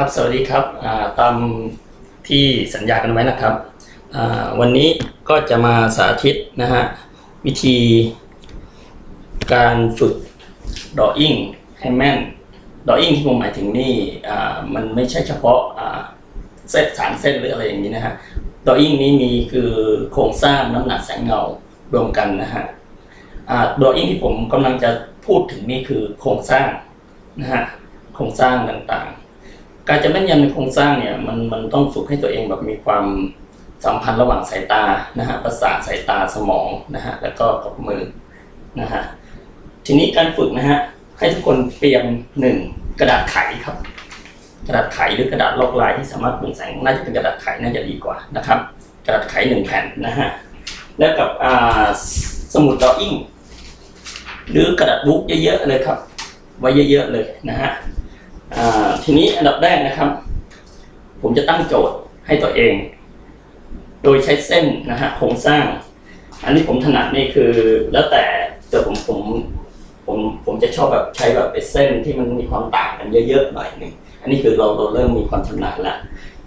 ครับ สวัสดีครับตามที่สัญญากันไว้นะครับ วันนี้ก็จะมาสาธิตนะฮะวิธีการฝึกดออิ่งให้แม่นดออิ่งที่ผมหมายถึงนี่มันไม่ใช่เฉพาะเส้นสามเส้นหรืออะไรอย่างนี้นะฮะดออิ่งนี้มีคือโครงสร้างน้ำหนักแสงเงารวมกันนะฮะดออิ่งที่ผมกำลังจะพูดถึงนี่คือโครงสร้างนะฮะโครงสร้างต่าง การจะแม่นยำในโครงสร้างเนี่ยมันมันต้องฝึกให้ตัวเองแบบมีความสัมพันธ์ระหว่างสายตานะฮะประสาทสายตาสมองนะฮะแล้วก็กับมือนะฮะทีนี้การฝึกนะฮะให้ทุกคนเตรียมหนึ่งกระดาษไขครับ กระดาษไขหรือกระดาษลอกลายที่สามารถเปล่งแสงน่าจะเป็นกระดาษไขน่าจะดีกว่านะครับ กระดาษไขหนึ่งแผ่นนะฮะแล้วกับอ่าสมุดดออิ่งหรือกระดาษบุ๊กเยอะๆเลยครับไว้เยอะๆเลยนะฮะ ทีนี้อันดับแรกนะครับ ผมจะตั้งโจทย์ให้ตัวเอง โดยใช้เส้นนะฮะโครงสร้าง อันนี้ผมถนัดนี่คือแล้วแต่แต่ผมผมผมผมจะชอบแบบใช้แบบเป็นเส้นที่มันมีความต่างกันเยอะๆหน่อยหนึ่งอันนี้คือเราเราเริ่มมีความชำนาญแล้ว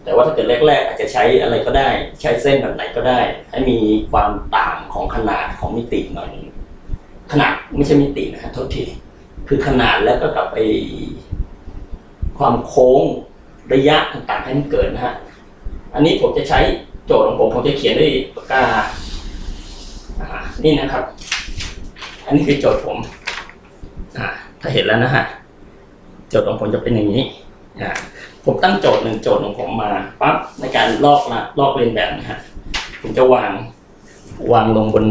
แต่ว่าถ้าเกิดแรกๆอาจจะใช้อะไรก็ได้ ใช้เส้นแบบไหนก็ได้ ให้มีความต่างของขนาดของมิติหน่อยนึงขนาดไม่ใช่มิตินะฮะโทษทีคือขนาดแล้วก็กับไอ ความโค้งระยะต่างๆให้มันเกิดนะฮะ อันนี้ผมจะใช้โจทย์ของผมผมจะเขียนด้วยปากกานี่นะครับ อันนี้คือโจทย์ผมถ้าเห็นแล้วนะฮะ โจทย์ของผมจะเป็นอย่างนี้ผมตั้งโจทย์หนึ่งโจทย์ของผมมาปั๊บในการลอกนะลอกเรียนแบบนะฮะ ผมจะวางวางลงบน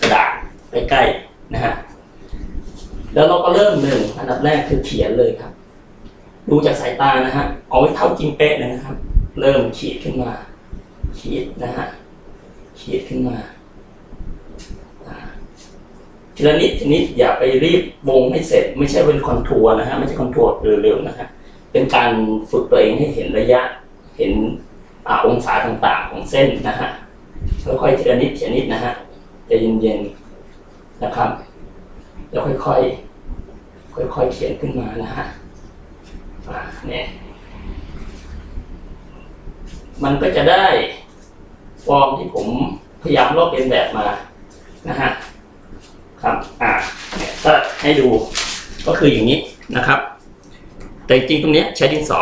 กระดาษใกล้ๆนะฮะ แล้วเราก็เริ่มหนึ่งอันดับแรกคือเขียนเลยครับ ดูจากสายตานะฮะเอาไว้เท่าจริงเป๊ะเลยนะครับ เริ่มขีดขึ้นมา ขีดนะฮะขีดขึ้นมาทีละนิดทีนิดอย่าไปรีบวงให้เสร็จ ไม่ใช่เป็นคอนทัวร์นะฮะไม่ใช่คอนทัวร์เร็วๆนะฮะเป็นการฝึกตัวเองให้เห็นระยะ เห็นอ่าองศาต่างๆของเส้นนะฮะค่อยๆทีละนิดทีละนิดนะฮะใจเย็นๆนะครับ แล้วค่อยๆ ค่อยๆ เขียนขึ้นมานะฮะเนี่ยมันก็จะได้ฟอร์มที่ผมพยายามลอกเลียนแบบมานะฮะครับอ่าเนี่ยถ้าให้ดูก็คืออย่างนี้นะครับ แต่จริงตรงเนี้ยใช้ดินสอ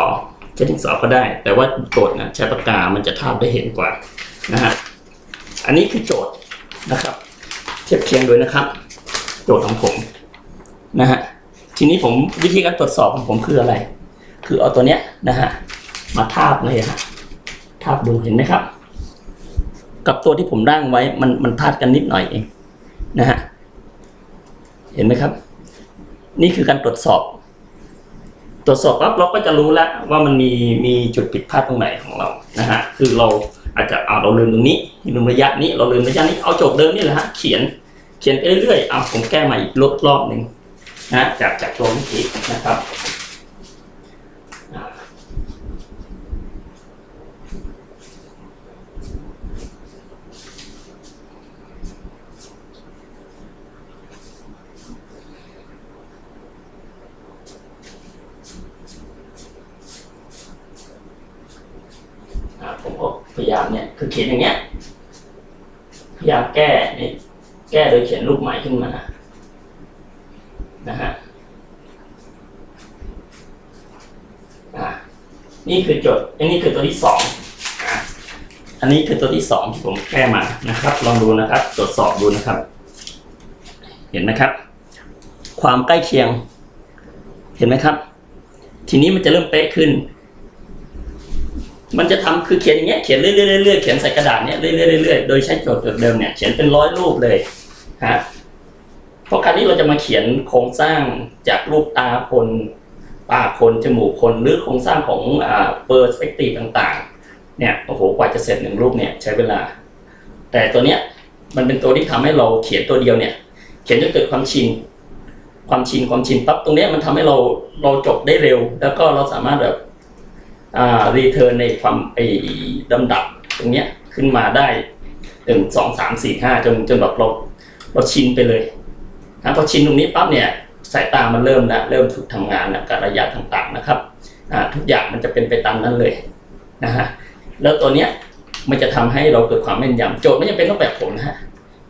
ใช้ดินสอก็ได้ แต่ว่าโจทย์นะใช้ปากกา มันจะทาบได้เห็นกว่านะฮะอันนี้คือโจทย์นะครับ เทียบเคียงด้วยนะครับ โจทย์ของผมนะฮะทีนี้ผมวิธีการตรวจสอบของผมคืออะไร คือเอาตัวเนี้ยนะฮะมาทาบเลยฮะทาบดูเห็นไหมครับ กับตัวที่ผมร่างไว้มันมันพลาดกันนิดหน่อยเองนะฮะเห็นไหมครับ นี่คือการตรวจสอบ ตรวจสอบปั๊บเราก็จะรู้แล้วว่ามันมีมีจุดผิดพลาดตรงไหนของเรานะฮะคือเราอาจจะเอาเราลืมตรงนี้ลืมระยะนี้เราลืมระยะนี้เอาโจทย์เดิมนี่แหละฮะเขียน เขียนไปเรื่อยๆเอาผมแก้ใหม่อีกรอบรอบหนึ่งนะจากจากตัววิธีนะครับผมก็พยายามเนี่ยคือเขียนอย่างเงี้ยพยายามแก้เนี่ย แก้โดยเขียนรูปใหม่ขึ้นมานะฮะอ่านี่คือโจทย์อันนี้คือตัวที่สองอ่าอันนี้คือตัวที่สองที่ผมแก้มานะครับ ลองดูนะครับ ตรวจสอบดูนะครับ เห็นไหมครับ ความใกล้เคียง เห็นไหมครับ ทีนี้มันจะเริ่มเป๊ะขึ้น มันจะทำคือเขียนอย่างเงี้ย เขียนเรื่อยๆเรื่อยๆเขียนใส่กระดาษเนี้ยเรื่อยๆเรื่อยๆโดยใช้โจทย์เดิมเนี่ย เขียนเป็นร้อยรูปเลย ฮะเพราะการที่เราจะมาเขียนโครงสร้างจากรูปตาคนปากคนจมูกคนหรือโครงสร้างของอ่าเปอร์สเปกตีต่างๆ เนี่ยโอ้โหกว่าจะเสร็จหนึ่งรูปเนี่ยใช้เวลา แต่ตัวเนี้ยมันเป็นตัวที่ทำให้เราเขียนตัวเดียวเนี่ย เขียนจนเกิดความชินความชินความชินปั๊บตรงเนี้ยมันทำให้เราเราจบได้เร็ว แล้วก็เราสามารถแบบอ่ารีเทิร์นในความไอ้ลำดับตรงเนี้ยขึ้นมาได้หนึ่งสองสามสี่ห้าจนจนแบบเรา เราชินไปเลยนะพอชินตรงนี้ปั๊บเนี่ยสายตามันเริ่มแล้วเริ่มฝึกทำงานแล้วกับระยะต่างๆนะครับทุกอย่างมันจะเป็นไปตามนั้นเลยนะฮะแล้วตัวเนี้ยมันจะทำให้เราเกิดความแม่นยำโจทย์ไม่จำเป็นต้องแบบผมนะฮะ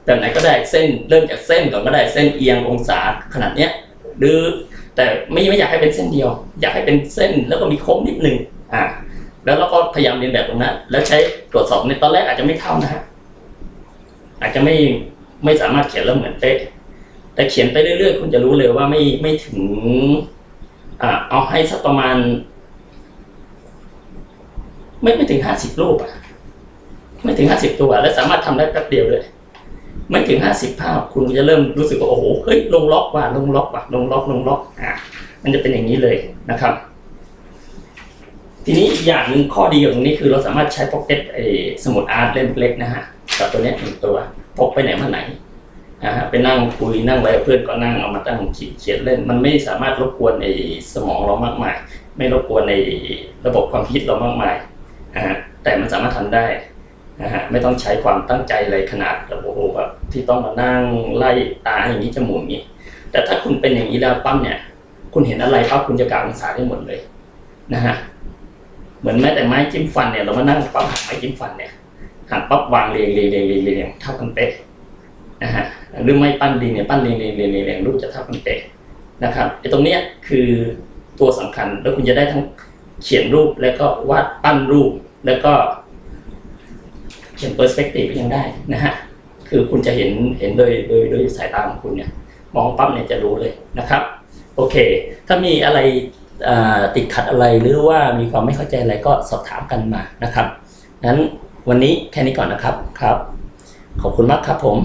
แบบไหนก็ได้เส้นเริ่มจากเส้นก่อนก็ได้เส้นเอียงองศาขนาดเนี้ยหรือแต่ไม่ไม่อยากให้เป็นเส้นเดียว อยากให้เป็นเส้นแล้วก็มีโค้งนิดนึงอ่าแล้วเราก็พยายามเรียนแบบตรงนั้นแล้วใช้ตรวจสอบในตอนแรกอาจจะไม่เท่านะฮะอาจจะไม่ ไม่สามารถเขียนแล้วเหมือนเป๊ะแต่เขียนไปเรื่อยๆ คุณจะรู้เลยว่าไม่ไม่ถึงอ่าเอาให้สักประมาณ ไม่ไม่ถึงห้าสิบรูปอะไม่ถึงห้าสิบตัว และสามารถทำได้แป๊บเดียวเลยไม่ถึงห้าสิบภาพ คุณจะเริ่มรู้สึกว่าโอ้โหเฮ้ยลงล็อกว่ะลงล็อกว่ะลงล็อกลงล็อกอะมันจะเป็นอย่างนี้เลยนะครับ ทีนี้อีกอย่างหนึ่งข้อดีของตรงนี้คือเราสามารถใช้พ็อกเก็ตไอสมุดอาร์ตเล่มเล็กนะฮะกับตัวนี้หนึ่งตัว พกไปไหนมาไหนนะฮะไปนั่งคุยนั่งอะไรกับเพื่อนก็นั่งเอามาตั้งเขียนเล่น มันไม่สามารถรบกวนในสมองเรามากมาย ไม่รบกวนในระบบความคิดเรามากมายนะฮะแต่มันสามารถทำได้นะฮะไม่ต้องใช้ความตั้งใจอะไรขนาดแบบโอ้โหแบบที่ต้องมานั่งไล่ตาอย่างนี้จมูกนี้ แต่ถ้าคุณเป็นอย่างนี้แล้วปั๊มเนี่ย คุณเห็นอะไรปั๊บคุณจะกล่าวองศาได้หมดเลยนะฮะเหมือนแม้แต่ไม้จิ้มฟันเนี่ยเรามานั่งปั๊บหักไม้จิ้มฟันเนี่ย หักปั๊บวางเรียงเรียงเรียงเรียงเรียงเท่ากันเป๊ะนะฮะหรือไม่ปั้นดินเนี่ยปั้นเรียงเรียงเรียงเรียงรูปจะเท่ากันเป๊ะนะครับไอ้ตรงเนี้ยคือตัวสำคัญแล้วคุณจะได้ทั้งเขียนรูปแล้วก็วาดปั้นรูปแล้วก็เขียนเปอร์สเปกทีฟยังได้นะฮะคือคุณจะเห็นเห็นโดยโดยโดยสายตาของคุณเนี่ยมองปั๊บเนี่ยจะรู้เลยนะครับโอเค ถ้ามีอะไรติดขัดอะไรหรือว่ามีความไม่เข้าใจอะไรก็สอบถามกันมานะครับนั้น วันนี้แค่นี้ก่อนนะครับครับ ขอบคุณมากครับผม